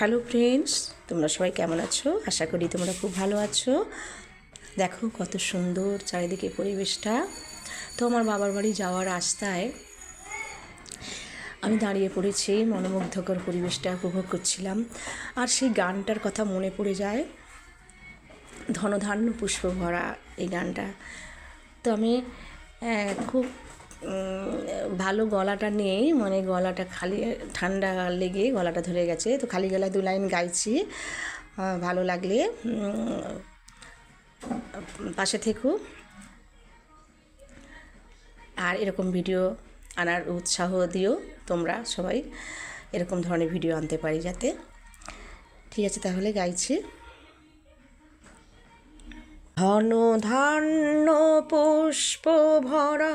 Hello friends তোমরা সবাই কেমন আছো? আশা করি তোমরা খুব ভালো আছো। দেখো, কত সুন্দর চারিদিকে পরিবেশটা। তো আমার বাবার বাড়ি যাওয়ার রাস্তায় আমি দাঁড়িয়ে পড়েছি, মনোমুগ্ধকর পরিবেশটা উপভোগ করছিলাম। আর সেই গানটার কথা মনে পড়ে যায়, ধনধান্য পুষ্প ভরা এই গানটা। তো আমি খুব ভালো গলাটা নেই মানে গলাটা খালি, ঠান্ডা লেগে গলাটা ধরে গেছে। তো খালি গলায় দু লাইন গাইছি ভালো লাগলে। পাশে থেকো। আর এরকম ভিডিও আনার উৎসাহ দিও তোমরা সবাই। এরকম ধরনের ভিডিও আনতে পারি যাতে। ঠিক আছে, তাহলে গাইছি। ঘন ধান্য পুষ্প ভরা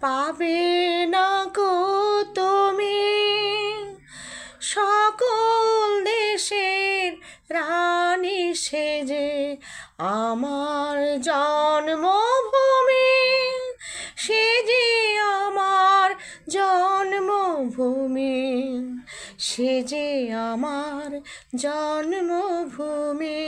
পাবে না গো তুমি। সকল দেশের রানী সেজে আমার জন্মভূমি সে যে আমার জন্মভূমি সে যে আমার জন্মভূমি।